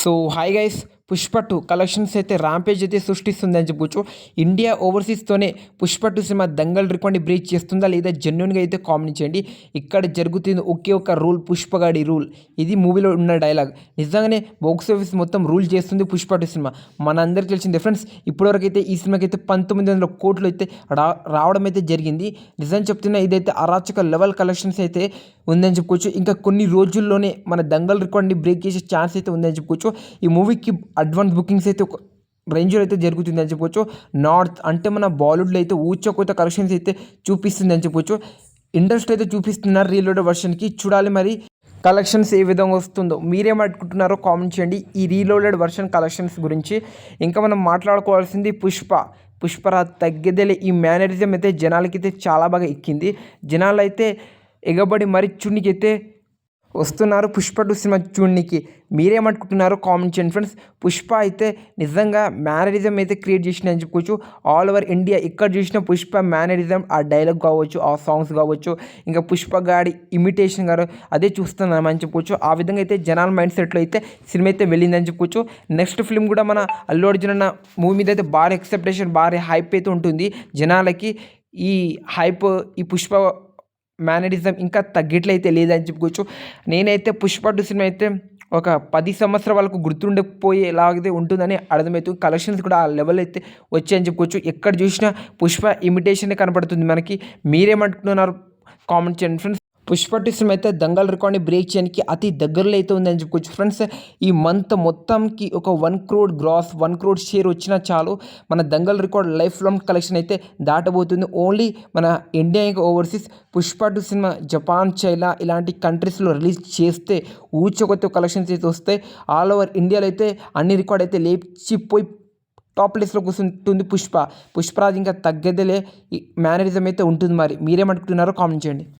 so hi guys. Pushpa two collections అయితే rampage అయితే సృష్టిస్తుంది అని చెప్పొచ్చు. ఇండియా ఓవర్సీస్తోనే పుష్ప టూ సినిమా దంగల్ రికార్డ్ని బ్రేక్ చేస్తుందా లేదా జెన్యున్గా అయితే కామెంట్ చేయండి. ఇక్కడ జరుగుతుంది ఒకే ఒక రూల్ పుష్పగాడి రూల్. ఇది మూవీలో ఉన్న డైలాగ్ నిజంగానే బాక్స్ ఆఫీస్ మొత్తం రూల్ చేస్తుంది పుష్ప టూ సినిమా. మనందరికీ తెలిసింది ఫ్రెండ్స్ ఇప్పటివరకు అయితే ఈ సినిమాకి అయితే పంతొమ్మిది వందల కోట్లు అయితే రా రావడం అయితే జరిగింది. నిజం చెప్తున్నా ఇదైతే అరాచక లెవెల్ కలెక్షన్స్ అయితే ఉందని చెప్పుకోవచ్చు ఇంకా కొన్ని రోజుల్లోనే మన దంగల్ రికార్డ్ని బ్రేక్ చేసే ఛాన్స్ అయితే ఉందని చెప్పుకోవచ్చు ఈ మూవీకి అడ్వాన్స్ బుకింగ్స్ అయితే ఒక రేంజ్లో అయితే జరుగుతుంది అని చెప్పుకోవచ్చు నార్త్ అంటే మన బాలీవుడ్లో అయితే ఊచకోత కలెక్షన్స్ అయితే చూపిస్తుంది అని చెప్పుకోవచ్చు ఇంట్రెస్ట్ అయితే చూపిస్తున్నారు రీలోడ్ వర్షన్కి చూడాలి మరి. కలెక్షన్స్ ఏ విధంగా వస్తుందో మీరేమనుకుంటున్నారో కామెంట్ చేయండి. ఈ రీలోడెడ్ వర్షన్ కలెక్షన్స్ గురించి ఇంకా మనం మాట్లాడుకోవాల్సింది పుష్ప. పుష్పరా తగ్గేదేలే. ఈ మేనరిజం అయితే జనాలకి అయితే చాలా బాగా ఎక్కింది. జనాలు అయితే ఎగబడి మరి చున్నికి వస్తున్నారు. పుష్ప టూ సినిమా చూడడానికి మీరేమనుకుంటున్నారో కామెంట్ చేయండి ఫ్రెండ్స్. పుష్ప అయితే నిజంగా మేనరిజం అయితే క్రియేట్ చేసిన అని చెప్పుకోవచ్చు. ఆల్ ఓవర్ ఇండియా ఇక్కడ చూసిన పుష్ప మేనరిజం ఆ డైలాగ్ కావచ్చు ఆ సాంగ్స్ కావచ్చు ఇంకా పుష్ప గాడి ఇమిటేషన్ గారు అదే చూస్తున్నామని చెప్పుకోవచ్చు. ఆ విధంగా అయితే జనాల మైండ్ సెట్లో అయితే సినిమా అయితే వెళ్ళిందని చెప్పుకోవచ్చు. నెక్స్ట్ ఫిల్మ్ కూడా మన అల్లు అర్జున్ అన్న మూవీ మీద అయితే భారీ ఎక్సెప్టేషన్ భారీ హైప్ అయితే ఉంటుంది. జనాలకి ఈ హైప్ ఈ పుష్ప మేనరిజం ఇంకా తగ్గట్లయితే లేదని చెప్పుకోవచ్చు. నేనైతే పుష్ప సినిమా అయితే ఒక పది సంవత్సరాల వాళ్ళకు గుర్తుండిపోయేలాగే ఉంటుందని అర్థమవుతుంది. కలెక్షన్స్ కూడా ఆ లెవెల్ అయితే వచ్చాయని చెప్పుకోవచ్చు. ఎక్కడ చూసినా పుష్ప ఇమిటేషన్ కనపడుతుంది మనకి. మీరేమంటున్నారు? కామెంట్ చేయండి ఫ్రెండ్స్ పుష్ప టూ సినిమా అయితే దంగల్ రికార్డ్ని బ్రేక్ చేయడానికి అతి దగ్గరలో అయితే ఉందని చెప్పుకోవచ్చు. ఫ్రెండ్స్ ఈ మంత్ మొత్తంకి ఒక one crore gross one crore share వచ్చినా చాలు మన Dangal record life long collection అయితే దాటబోతుంది. ఓన్లీ మన ఇండియా ఇంకా overseas Pushpa two cinema Japan China ఇలాంటి కంట్రీస్లో రిలీజ్ చేస్తే ఊచకొత్త కలెక్షన్స్ అయితే వస్తాయి. ఆల్ ఓవర్ ఇండియాలో అయితే అన్ని రికార్డ్ అయితే లేచిపోయి టాప్ లిస్ట్లో కూర్చుంటుంది పుష్ప. పుష్పరాజ్ ఇంకా తగ్గేదేలే. మేనరిజం అయితే ఉంటుంది మరి. మీరేమనుకుంటున్నారో కామెంట్ చేయండి.